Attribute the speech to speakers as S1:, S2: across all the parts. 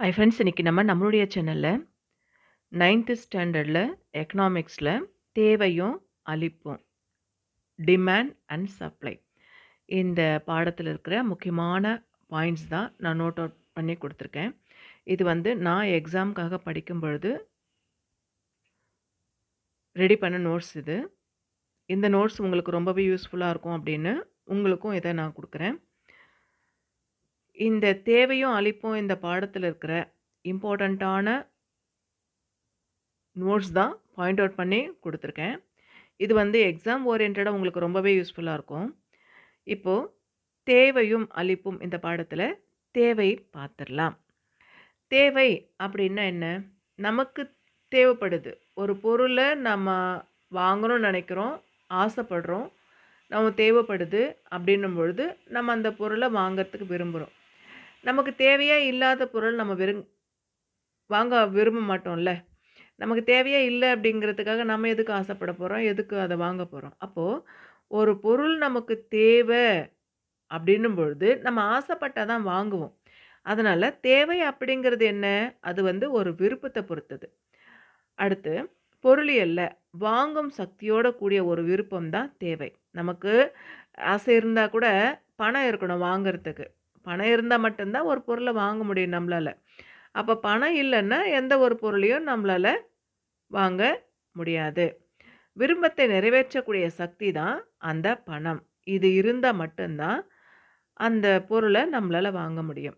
S1: Hi friends இன்றைக்கி நம்ம நம்மளுடைய சேனலில் நைன்த்து ஸ்டாண்டர்டில் எக்கனாமிக்ஸில் தேவையும் அளிப்பும் டிமாண்ட் அண்ட் சப்ளை இந்த பாடத்தில் இருக்கிற முக்கியமான பாயிண்ட்ஸ் தான் நான் நோட் அவுட் பண்ணி கொடுத்துருக்கேன். இது வந்து நான் எக்ஸாமுக்காக படிக்கும் பொழுது ரெடி பண்ண நோட்ஸ் இது. இந்த நோட்ஸ் உங்களுக்கு ரொம்பவே யூஸ்ஃபுல்லாக இருக்கும் அப்படின்னு உங்களுக்கும் இதை நான் கொடுக்குறேன். இந்த தேவையும் அழிப்பும் இந்த பாடத்தில் இருக்கிற இம்பார்ட்டண்ட்டான நோட்ஸ் தான் பாயிண்ட் அவுட் பண்ணி கொடுத்துருக்கேன். இது வந்து எக்ஸாம் ஓரியன்டாக உங்களுக்கு ரொம்பவே யூஸ்ஃபுல்லாக இருக்கும். இப்போது தேவையும் அளிப்பும் இந்த பாடத்தில் தேவை பார்த்துடலாம் தேவை அப்படின்னா என்ன? நமக்கு தேவைப்படுது. ஒரு பொருளை நம்ம வாங்கணும்னு நினைக்கிறோம் ஆசைப்படுறோம் நம்ம தேவைப்படுது அப்படின்னும் பொழுது நம்ம அந்த பொருளை வாங்கிறதுக்கு விரும்புகிறோம் நமக்கு தேவையே இல்லாத பொருள் நம்ம விரும் வாங்க விரும்ப மாட்டோம்ல. நமக்கு தேவையே இல்லை அப்படிங்கிறதுக்காக நம்ம எதுக்கு ஆசைப்பட போகிறோம் எதுக்கு அதை வாங்க போகிறோம் அப்போது ஒரு பொருள் நமக்கு தேவை அப்படின்னும் பொழுது நம்ம ஆசைப்பட்டால் தான் வாங்குவோம். அதனால் தேவை அப்படிங்கிறது என்ன? அது வந்து ஒரு விருப்பத்தை பொறுத்தது. அடுத்து பொருளியல்ல வாங்கும் சக்தியோட கூடிய ஒரு விருப்பம் தான் தேவை. நமக்கு ஆசை இருந்தால் கூட பணம் இருக்கணும் வாங்கிறதுக்கு. பணம் இருந்தால் மட்டும்தான் ஒரு பொருளை வாங்க முடியும் நம்மளால். அப்போ பணம் இல்லைன்னா எந்த ஒரு பொருளையும் நம்மளால் வாங்க முடியாது. விரும்பத்தை நிறைவேற்றக்கூடிய சக்தி தான் அந்த பணம். இது இருந்தால் மட்டும்தான் அந்த பொருளை நம்மளால் வாங்க முடியும்.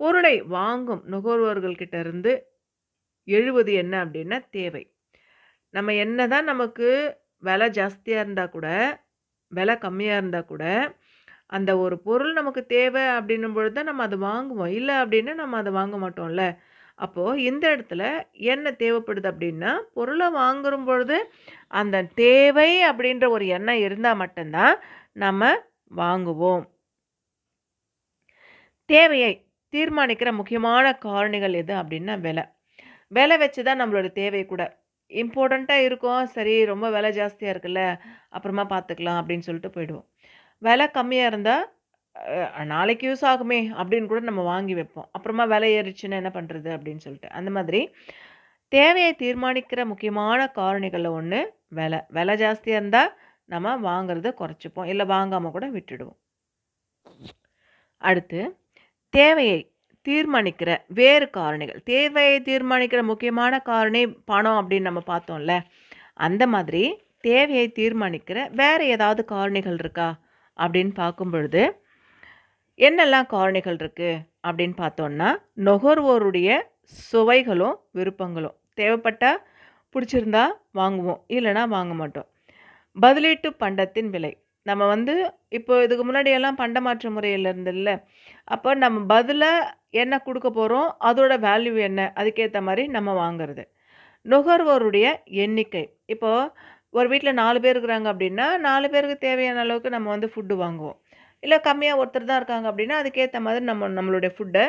S1: பொருளை வாங்கும் நுகர்வோர்கள்கிட்ட இருந்து எழுவது என்ன அப்படின்னா தேவை. நம்ம என்ன தான் நமக்கு விலை ஜாஸ்தியாக இருந்தால் கூட விலை கம்மியாக இருந்தால் கூட அந்த ஒரு பொருள் நமக்கு தேவை அப்படின்னும் பொழுது தான் நம்ம அதை வாங்குவோம். இல்லை அப்படின்னா நம்ம அதை வாங்க மாட்டோம்ல. அப்போது இந்த இடத்துல என்ன தேவைப்படுது அப்படின்னா பொருளை வாங்குற பொழுது அந்த தேவை அப்படின்ற ஒரு எண்ணம் இருந்தால் மட்டும்தான் நம்ம வாங்குவோம். தேவையை தீர்மானிக்கிற முக்கியமான காரணிகள் எது அப்படின்னா விலை. விலை வச்சு தான் நம்மளோட தேவை கூட. இம்பார்ட்டண்ட்டாக இருக்கும். சரி ரொம்ப விலை ஜாஸ்தியாக இருக்குல்ல அப்புறமா பார்த்துக்கலாம் அப்படின்னு சொல்லிட்டு போயிடுவோம். விலை கம்மியாக இருந்தால் நாளைக்கு யூஸ் ஆகுமே அப்படின்னு கூட நம்ம வாங்கி வைப்போம். அப்புறமா விலை ஏறிச்சுன்னா என்ன பண்ணுறது அப்படின்னு சொல்லிட்டு. அந்த மாதிரி தேவையை தீர்மானிக்கிற முக்கியமான காரணிகளில் ஒன்று விலை. விலை ஜாஸ்தியாக இருந்தால் நம்ம வாங்கிறத குறைச்சிப்போம். இல்லை வாங்காமல் கூட விட்டுடுவோம். அடுத்து தேவையை தீர்மானிக்கிற வேறு காரணிகள். தேவையை தீர்மானிக்கிற முக்கியமான காரணி பணம் அப்படின்னு நம்ம பார்த்தோம்ல. அந்த மாதிரி தேவையை தீர்மானிக்கிற வேறு ஏதாவது காரணிகள் இருக்கா? அப்படின்னு பார்க்கும் பொழுது என்னெல்லாம் காரணிகள் இருக்குது அப்படின்னு பார்த்தோன்னா நுகர்வோருடைய சுவைகளும் விருப்பங்களும். தேவைப்பட்டால் பிடிச்சிருந்தா வாங்குவோம் இல்லைனா வாங்க மாட்டோம். பதிலீட்டு பண்டத்தின் விலை. நம்ம வந்து இப்போ இதுக்கு முன்னாடியெல்லாம் பண்ட மாற்று முறையில் இருந்தில்ல அப்போ நம்ம பதிலாக என்ன கொடுக்க போகிறோம் அதோட வேல்யூ என்ன? அதுக்கேற்ற மாதிரி நம்ம வாங்குறது. நுகர்வோருடைய எண்ணிக்கை. இப்போது ஒரு வீட்டில் நாலு பேர் இருக்கிறாங்க அப்படின்னா நாலு பேருக்கு தேவையான அளவுக்கு நம்ம வந்து ஃபுட்டு வாங்குவோம். இல்லை கம்மியாக ஒருத்தர் தான் இருக்காங்க அப்படின்னா அதுக்கேற்ற மாதிரி நம்ம நம்மளுடைய ஃபுட்டை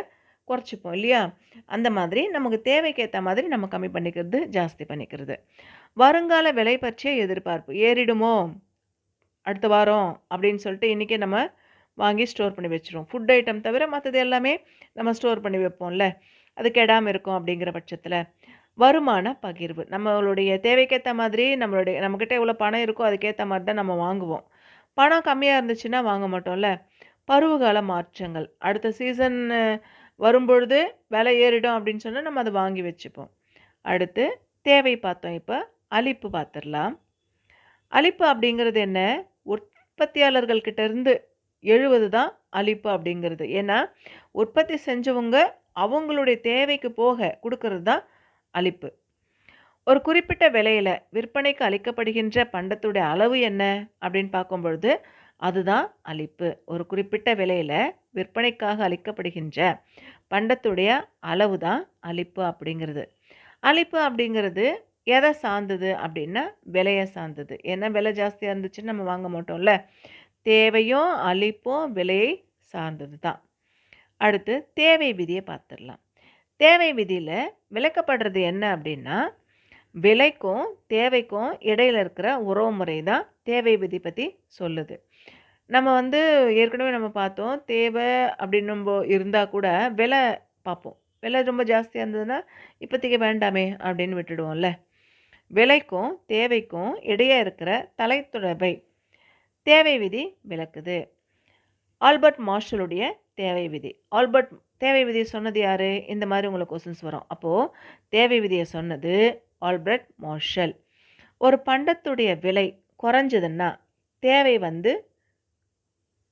S1: குறைச்சிப்போம் இல்லையா? அந்த மாதிரி நமக்கு தேவைக்கேற்ற மாதிரி நம்ம கம்மி பண்ணிக்கிறது ஜாஸ்தி பண்ணிக்கிறது. வருங்கால விலை பற்றிய எதிர்பார்ப்பு. ஏறிடுமோ? அடுத்த வாரம் அப்படின்னு சொல்லிட்டு இன்றைக்கே நம்ம வாங்கி ஸ்டோர் பண்ணி வச்சுருவோம். ஃபுட் ஐட்டம் தவிர மற்றது எல்லாமே நம்ம ஸ்டோர் பண்ணி வைப்போம்ல? அது கெடாமல் இருக்கும் அப்படிங்கிற பட்சத்தில். வருமான பகிர்வு. நம்மளுடைய தேவைக்கேற்ற மாதிரி நம்மளுடைய நம்மக்கிட்ட எவ்வளோ பணம் இருக்கோ அதுக்கேற்ற மாதிரி தான் நம்ம வாங்குவோம். பணம் கம்மியாக இருந்துச்சுன்னா வாங்க மாட்டோம்ல? பருவகால மாற்றங்கள். அடுத்த சீசன் வரும்பொழுது விலை ஏறிடும் அப்படின்னு சொன்னால் நம்ம அதை வாங்கி வச்சுப்போம். அடுத்து தேவை பார்த்தோம். இப்போ அழிப்பு பார்த்துடலாம். அழிப்பு அப்படிங்கிறது என்ன? உற்பத்தியாளர்கள்கிட்ட இருந்து எழுவது தான் அழிப்பு அப்படிங்கிறது. ஏன்னா உற்பத்தி செஞ்சவங்க அவங்களுடைய தேவைக்கு போக கொடுக்கறது தான் அளிப்பு. ஒரு குறிப்பிட்ட விலையில் விற்பனைக்கு அளிக்கப்படுகின்ற பண்டத்துடைய அளவு என்ன? அப்படின்னு பார்க்கும் பொழுது அதுதான் அளிப்பு. ஒரு குறிப்பிட்ட விலையில் விற்பனைக்காக அளிக்கப்படுகின்ற பண்டத்துடைய அளவு தான் அளிப்பு அப்படிங்கிறது. அளிப்பு அப்படிங்கிறது எதை சார்ந்தது அப்படின்னா விலையை சார்ந்தது. ஏன்னா விலை ஜாஸ்தியாக இருந்துச்சுன்னு நம்ம வாங்க மாட்டோம்ல? தேவையும் அளிப்பும் விலையை சார்ந்தது தான் அடுத்து தேவை விதியை பார்த்துடலாம். தேவை விதியில் விளக்கப்படுறது என்ன அப்படின்னா விலைக்கும் தேவைக்கும் இடையில் இருக்கிற உறவு முறை தான் தேவை விதி பற்றி சொல்லுது. நம்ம வந்து ஏற்கனவே நம்ம பார்த்தோம் தேவை அப்படின்னு இருந்தால் கூட விலை பார்ப்போம். விலை ரொம்ப ஜாஸ்தியாக இருந்ததுன்னா இப்போதைக்கு வேண்டாமே அப்படின்னு விட்டுடுவோம்ல. விலைக்கும் தேவைக்கும் இடையே இருக்கிற தலைத்தொடர்பை தேவை விதி விளக்குது. ஆல்பர்ட் மார்ஷலுடைய தேவை விதி. ஆல்பர்ட் தேவை விதியை சொன்னது யார்? இந்த மாதிரி உங்களுக்கு கொஸ்டின்ஸ் வரும். அப்போது தேவை விதியை சொன்னது ஆல்பர்ட் மார்ஷல். ஒரு பண்டத்துடைய விலை குறைஞ்சதுன்னா தேவை வந்து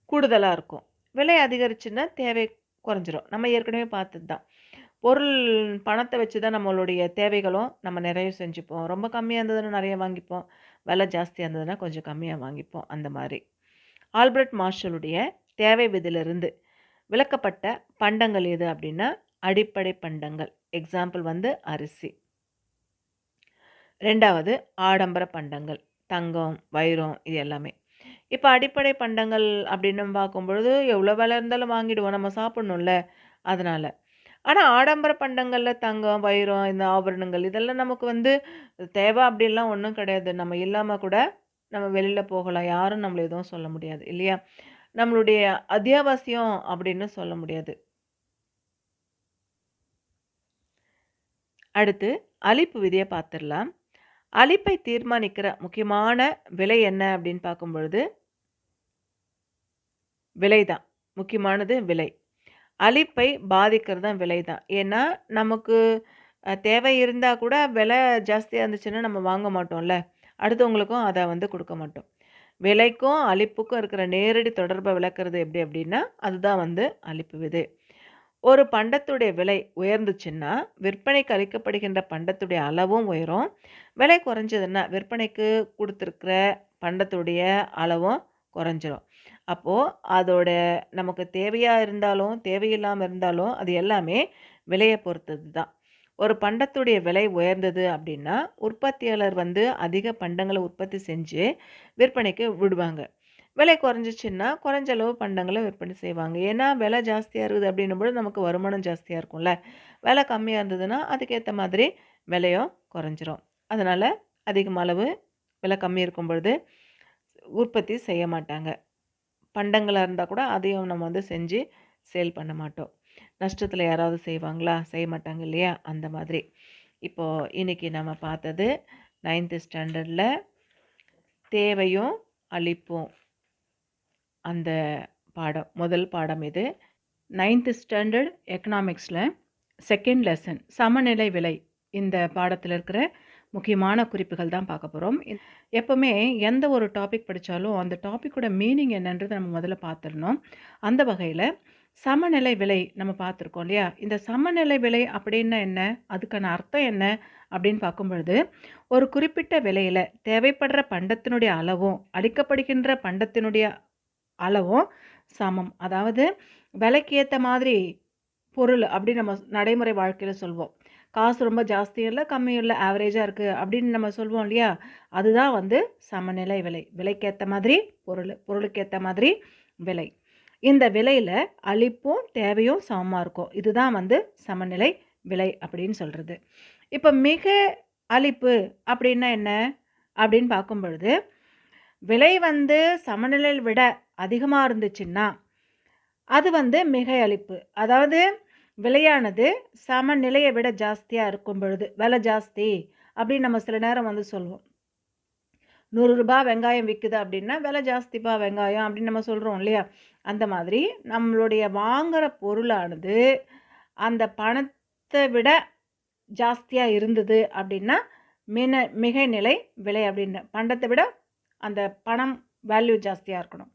S1: கூடுதலாக இருக்கும். விலை அதிகரிச்சுன்னா தேவை குறைஞ்சிரும். நம்ம ஏற்கனவே பார்த்தது தான் பொருள் பணத்தை வச்சு தான் நம்மளுடைய தேவைகளும் நம்ம நிறைய செஞ்சுப்போம். ரொம்ப கம்மியாக இருந்ததுன்னா நிறைய வாங்கிப்போம். விலை ஜாஸ்தியாக இருந்ததுன்னா கொஞ்சம் கம்மியாக வாங்கிப்போம். அந்த மாதிரி. ஆல்பர்ட் மார்ஷலுடைய தேவை விதிலிருந்து விளக்கப்பட்ட பண்டங்கள் எது அப்படின்னா அடிப்படை பண்டங்கள். எக்ஸாம்பிள் வந்து அரிசி. ரெண்டாவது ஆடம்பர பண்டங்கள். தங்கம் வைரம் இது எல்லாமே. இப்போ அடிப்படை பண்டங்கள் அப்படின்னு பார்க்கும்பொழுது எவ்வளோ விலை இருந்தாலும் வாங்கிடுவோம். நம்ம சாப்பிட்ணும்ல அதனால். ஆனால் ஆடம்பர பண்டங்களில் தங்கம் வைரம் இந்த ஆபரணங்கள் இதெல்லாம் நமக்கு வந்து தேவை அப்படின்லாம் ஒன்றும் கிடையாது. நம்ம இல்லாமல் கூட நம்ம வெளியில் போகலாம். யாரும் நம்மளை எதுவும் சொல்ல முடியாது இல்லையா? நம்மளுடைய அத்தியாவசியம் அப்படின்னு சொல்ல முடியாது. அடுத்து அழிப்பு விதியை பார்த்துடலாம். அழிப்பை தீர்மானிக்கிற முக்கியமான விலை என்ன அப்படின்னு பார்க்கும் பொழுது விலை தான் முக்கியமானது விலை. அழிப்பை பாதிக்கிறது தான் விலை தான் ஏன்னா நமக்கு தேவை இருந்தால் கூட விலை ஜாஸ்தியாக இருந்துச்சுன்னா நம்ம வாங்க மாட்டோம்ல. அடுத்தவங்களுக்கும் அதை வந்து கொடுக்க மாட்டோம். விலைக்கும் அழிப்புக்கும் இருக்கிற நேரடி தொடர்பை விளக்குறது எப்படி அப்படின்னா அதுதான் வந்து அழிப்பு விதை. ஒரு பண்டத்துடைய விலை உயர்ந்துச்சுன்னா விற்பனைக்கு அளிக்கப்படுகின்ற பண்டத்துடைய அளவும் உயரும். விலை குறைஞ்சதுன்னா விற்பனைக்கு கொடுத்துருக்கிற பண்டத்துடைய அளவும் குறைஞ்சிரும். அப்போது அதோட நமக்கு தேவையாக இருந்தாலும் தேவையில்லாமல் இருந்தாலும் அது எல்லாமே விலையை பொறுத்தது தான். ஒரு பண்டத்துடைய விலை உயர்ந்தது அப்படின்னா உற்பத்தியாளர் வந்து அதிக பண்டங்களை உற்பத்தி செஞ்சு விற்பனைக்கு விடுவாங்க. விலை குறைஞ்சிச்சின்னா குறைஞ்ச அளவு பண்டங்களை விற்பனை செய்வாங்க. ஏன்னா விலை ஜாஸ்தியாக இருக்குது அப்படின்னும்போது நமக்கு வருமானம் ஜாஸ்தியாக இருக்கும்ல. விலை கம்மியாக இருந்ததுன்னா அதுக்கேற்ற மாதிரி விலையும் குறைஞ்சிரும். அதனால் அதிகம் அளவு விலை கம்மி இருக்கும் பொழுது உற்பத்தி செய்ய மாட்டாங்க. பண்டங்களாக இருந்தால் கூட அதையும் நம்ம வந்து செஞ்சு சேல் பண்ண மாட்டோம். நஷ்டத்தில் யாராவது செய்வாங்களா? செய்ய மாட்டாங்க இல்லையா? அந்த மாதிரி. இப்போது இன்னைக்கு நம்ம பார்த்தது நைன்த்து ஸ்டாண்டர்டில் தேவையும் அளிப்பும் அந்த பாடம் முதல் பாடம் இது. நைன்த்து ஸ்டாண்டர்ட் எக்கனாமிக்ஸில் செகண்ட் லெசன் சமநிலை விலை. இந்த பாடத்தில் இருக்கிற முக்கியமான குறிப்புகள் தான் பார்க்க போகிறோம் எப்போவுமே எந்த ஒரு டாபிக் படித்தாலும் அந்த டாப்பிக்கோட மீனிங் என்னன்றதை நம்ம முதல்ல பார்த்துடணும். அந்த வகையில் சமநிலை விலை நம்ம பார்த்துருக்கோம் இல்லையா? இந்த சமநிலை விலை அப்படின்னா என்ன? அதுக்கான அர்த்தம் என்ன? அப்படின்னு பார்க்கும் பொழுது ஒரு குறிப்பிட்ட விலையில் தேவைப்படுற பண்டத்தினுடைய அளவும் அளிக்கப்படுகின்ற பண்டத்தினுடைய அளவும் சமம். அதாவது விலைக்கு ஏற்ற மாதிரி பொருள் அப்படி நம்ம நடைமுறை வாழ்க்கையில் சொல்வோம். காசு ரொம்ப ஜாஸ்தியும் இல்லை கம்மியும் இல்லை ஆவரேஜாக இருக்குது அப்படின்னு நம்ம சொல்வோம் இல்லையா? அதுதான் வந்து சமநிலை விலை. விலைக்கேற்ற மாதிரி பொருள் பொருளுக்கேற்ற மாதிரி விலை. இந்த விலையில் அளிப்பும் தேவையும் சமமாக இருக்கும். இதுதான் வந்து சமநிலை விலை அப்படின்னு சொல்கிறது இப்போ மிக அளிப்பு அப்படின்னா என்ன? அப்படின்னு பார்க்கும் பொழுது விலை வந்து சமநிலையில் விட அதிகமாக இருந்துச்சுன்னா அது வந்து மிகை அளிப்பு. அதாவது விலையானது சமநிலையை விட ஜாஸ்தியாக இருக்கும் பொழுது விலை ஜாஸ்தி அப்படின்னு நம்ம சில நேரம் வந்து சொல்லுவோம் நூறுரூபா வெங்காயம் விற்குது அப்படின்னா விலை ஜாஸ்திப்பா வெங்காயம் அப்படின்னு நம்ம சொல்கிறோம் இல்லையா? அந்த மாதிரி நம்மளுடைய வாங்குகிற பொருளானது அந்த பணத்தை விட ஜாஸ்தியாக இருந்தது அப்படின்னா மின மிகைநிலை விலை அப்படின்னு பண்டத்தை விட அந்த பணம் வேல்யூ ஜாஸ்தியாக இருக்கணும்.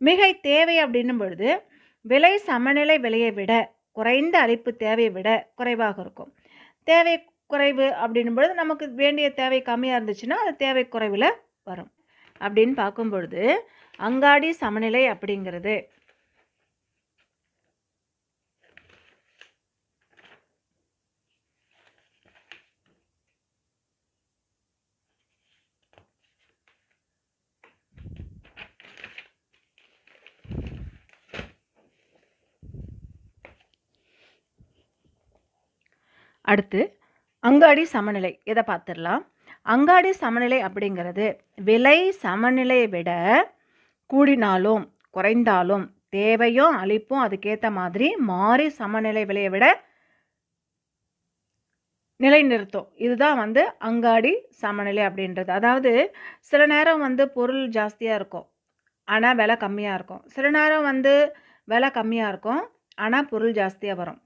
S1: மிகை தேவை அப்படின்னும் பொழுது விலை சமநிலை விலையை விட குறைந்த அளிப்பு தேவையை விட குறைவாக இருக்கும். தேவை குறைவு அப்படின்னும் பொழுது நமக்கு வேண்டிய தேவை கம்மியாக இருந்துச்சுன்னா அது தேவை குறைவில் வரும். அப்படின்னு பார்க்கும் பொழுது அங்காடி சமநிலை அப்படிங்கிறது. அடுத்து அங்காடி சமநிலை இதை பார்த்துடலாம்? அங்காடி சமநிலை அப்படிங்கிறது விலை சமநிலையை விட கூடினாலும் குறைந்தாலும் தேவையும் அளிப்பும் அதுக்கேற்ற மாதிரி மாறி சமநிலை விலையை விட நிலைநிறுத்தும். இதுதான் வந்து அங்காடி சமநிலை அப்படின்றது. அதாவது சில நேரம் வந்து பொருள் ஜாஸ்தியாக இருக்கும் ஆனால் விலை கம்மியாக இருக்கும். சில நேரம் வந்து விலை கம்மியாக இருக்கும் ஆனால் பொருள் ஜாஸ்தியாக வரும்.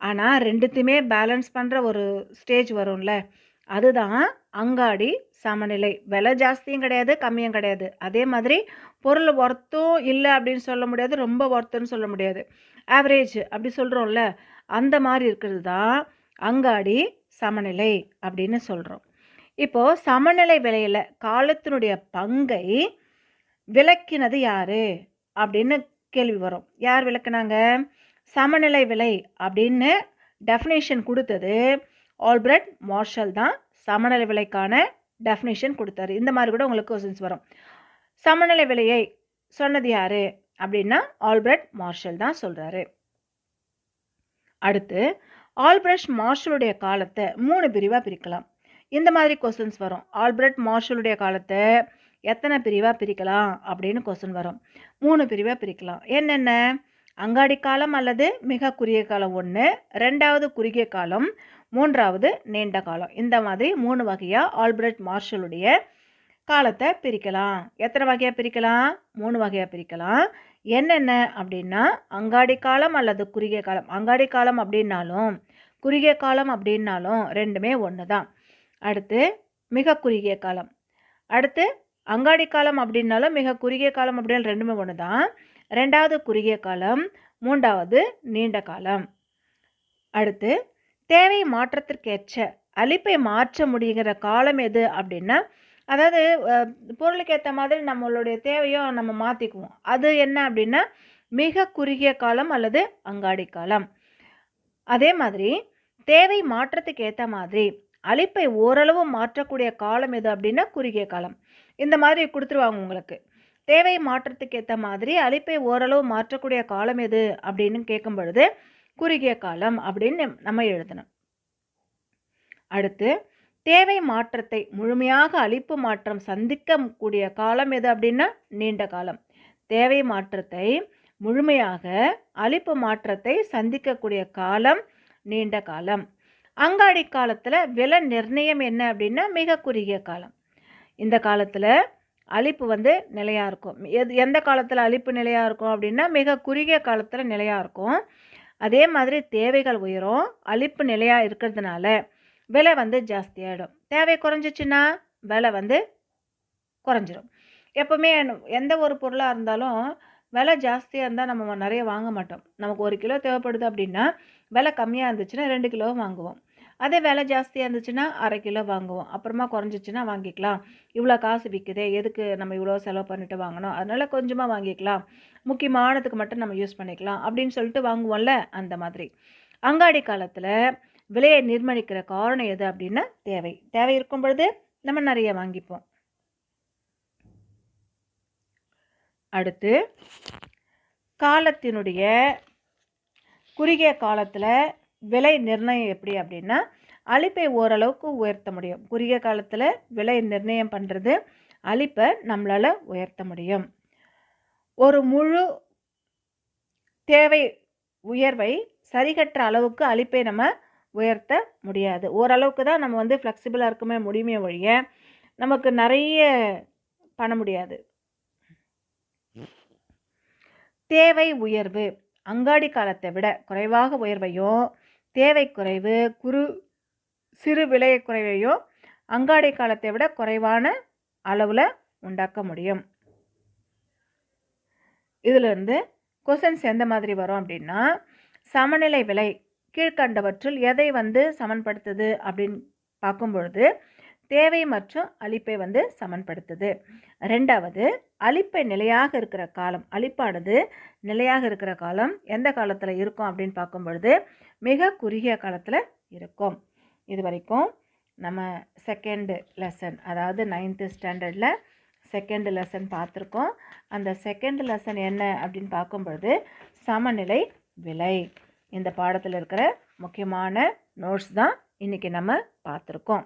S1: ஆனால் ரெண்டுத்தையுமே பேலன்ஸ் பண்ணுற ஒரு ஸ்டேஜ் வரும்ல. அதுதான் அங்காடி சமநிலை. விலை ஜாஸ்தியும் கிடையாது கம்மியும் கிடையாது. அதே மாதிரி பொருள் ஒர்த்தும் இல்லை அப்படின்னு சொல்ல முடியாது ரொம்ப ஒர்த்துன்னு சொல்ல முடியாது. ஆவரேஜ் அப்படி சொல்கிறோம்ல அந்த மாதிரி இருக்கிறது தான் அங்காடி சமநிலை அப்படின்னு சொல்கிறோம் இப்போது சமநிலை விலையில் காலத்தினுடைய பங்கை விளக்கினது யார்? அப்படின்னு கேள்வி வரும். யார் விளக்குனாங்க? சமநிலை விலை அப்படின்னு டெஃபினேஷன் கொடுத்தது. ஆல்பிரட் மார்ஷல் தான் சமநிலை விலைக்கான டெஃபினேஷன் கொடுத்தாரு. இந்த மாதிரி கூட உங்களுக்கு கொஸ்டின்ஸ் வரும். சமநிலை விலையை சொன்னது யார்? அப்படின்னா ஆல்பிரட் மார்ஷல் தான் சொல்கிறாரு அடுத்து ஆல்பிரட் மார்ஷலுடைய காலத்தை மூணு பிரிவாக பிரிக்கலாம். இந்த மாதிரி கொஸ்டின்ஸ் வரும். ஆல்பிரட் மார்ஷலுடைய காலத்தை எத்தனை பிரிவாக பிரிக்கலாம் அப்படின்னு கொஸ்டின் வரும். மூணு பிரிவாக பிரிக்கலாம். என்னென்ன? அங்காடி காலம் அல்லது மிக குறுகிய காலம் ஒன்று ரெண்டாவது குறுகிய காலம் மூன்றாவது நீண்ட காலம். இந்த மாதிரி மூணு வகையாக ஆல்பிரட் மார்ஷலுடைய காலத்தை பிரிக்கலாம். எத்தனை வகையாக பிரிக்கலாம்? மூணு வகையாக பிரிக்கலாம். என்னென்ன அப்படின்னா அங்காடி காலம் அல்லது குறுகிய காலம். அங்காடி காலம் அப்படின்னாலும் குறுகிய காலம் அப்படின்னாலும் ரெண்டுமே ஒன்று தான் அடுத்து மிக குறுகிய காலம். அடுத்து அங்காடி காலம் அப்படின்னாலும் மிக குறுகிய காலம் அப்படின்னு ரெண்டுமே ஒன்று தான் ரெண்டாவது குறுகிய காலம் மூன்றாவது நீண்ட காலம். அடுத்து தேவை மாற்றத்திற்கேற்ற அழிப்பை மாற்ற முடிகிற காலம் எது அப்படின்னா அதாவது பொருளுக்கு ஏற்ற மாதிரி நம்மளுடைய தேவையும் நம்ம மாற்றிக்குவோம் அது என்ன அப்படின்னா மிக குறுகிய காலம் அல்லது அங்காடி காலம். அதே மாதிரி தேவை மாற்றத்துக்கு ஏற்ற மாதிரி அழிப்பை ஓரளவு மாற்றக்கூடிய காலம் எது அப்படின்னா குறுகிய காலம். இந்த மாதிரி கொடுத்துருவாங்க உங்களுக்கு. தேவை மாற்றத்துக்கு ஏற்ற மாதிரி அழிப்பை ஓரளவு மாற்றக்கூடிய காலம் எது அப்படின்னு கேட்கும் பொழுது குறுகிய காலம் அப்படின்னு நம்ம எழுதணும். அடுத்து தேவை மாற்றத்தை முழுமையாக அழிப்பு மாற்றம் சந்திக்க கூடிய காலம் எது அப்படின்னா நீண்ட காலம். தேவை மாற்றத்தை முழுமையாக அழிப்பு மாற்றத்தை சந்திக்கக்கூடிய காலம் நீண்ட காலம். அங்காடி காலத்தில் விலை நிர்ணயம் என்ன அப்படின்னா மிக குறுகிய காலம். இந்த காலத்தில் அழிப்பு வந்து நிலையாக இருக்கும். எது எந்த காலத்தில் அழிப்பு நிலையாக இருக்கும் அப்படின்னா மிக குறுகிய காலத்தில் நிலையாக இருக்கும். அதே மாதிரி தேவைகள் உயரும் அழிப்பு நிலையாக இருக்கிறதுனால விலை வந்து ஜாஸ்தியாகிடும் தேவை குறைஞ்சிச்சின்னா விலை வந்து குறைஞ்சிரும். எப்போவுமே எந்த ஒரு பொருளாக இருந்தாலும் விலை ஜாஸ்தியாக இருந்தால் நம்ம நிறைய வாங்க மாட்டோம். நமக்கு ஒரு கிலோ தேவைப்படுது அப்படின்னா விலை கம்மியாக இருந்துச்சுன்னா ரெண்டு கிலோ வாங்குவோம். அதே விலை ஜாஸ்தியாக இருந்துச்சுன்னா அரை கிலோ வாங்குவோம். அப்புறமா குறைஞ்சிச்சுன்னா வாங்கிக்கலாம். இவ்வளோ காசு விற்குதே எதுக்கு நம்ம இவ்வளோ செலவு பண்ணிட்டு வாங்கணும்? அதனால் கொஞ்சமாக வாங்கிக்கலாம். முக்கியமானதுக்கு மட்டும் நம்ம யூஸ் பண்ணிக்கலாம் அப்படின்னு சொல்லிட்டு வாங்குவோம்ல அந்த மாதிரி. அங்காடி காலத்தில் விலையை நிர்ணயிக்கிற காரணம் எது அப்படின்னா தேவை. தேவை இருக்கும் பொழுது நம்ம நிறைய வாங்கிப்போம். அடுத்து காலத்தினுடைய குறுகிய காலத்தில் விலை நிர்ணயம் எப்படி அப்படின்னா அழிப்பை ஓரளவுக்கு உயர்த்த முடியும். குறுகிய காலத்தில் விலை நிர்ணயம் பண்ணுறது அழிப்பை நம்மளால் உயர்த்த முடியும். ஒரு முழு தேவை உயர்வை சரிகற்ற அளவுக்கு அழிப்பை நம்ம உயர்த்த முடியாது. ஓரளவுக்கு தான் நம்ம வந்து ஃப்ளெக்சிபிளாக இருக்குமே முடியுமே ஒழிய நமக்கு நிறைய பண்ண முடியாது. தேவை உயர்வு. அங்காடி காலத்தை விட குறைவாக உயர்வையும் தேவை குறைவு குறு சிறு விலை குறைவையும் அங்காடி காலத்தை விட குறைவான அளவில் உண்டாக்க முடியும். இதிலிருந்து கொஷின்ஸ் எந்த மாதிரி வரும் அப்படின்னா சமநிலை விலை கீழ்கண்டவற்றில் எதை வந்து சமன்படுத்துது அப்படின்னு பார்க்கும் பொழுது தேவை மற்றும் அழிப்பை வந்து சமன்படுத்துது. ரெண்டாவது அழிப்பை நிலையாக இருக்கிற காலம். அழிப்பானது நிலையாக இருக்கிற காலம் எந்த காலத்தில் இருக்கும் அப்படின்னு பார்க்கும் பொழுது மிக குறுகிய காலத்தில் இருக்கும். இது வரைக்கும் நம்ம செகண்டு லெசன் அதாவது நைன்த்து ஸ்டாண்டர்டில் செகண்ட் லெசன் பார்த்துருக்கோம். அந்த செகண்ட் லெசன் என்ன அப்படின்னு பார்க்கும் பொழுது சமநிலை விலை. இந்த பாடத்தில் இருக்கிற முக்கியமான நோட்ஸ் தான் இன்றைக்கி நம்ம பார்த்துருக்கோம்.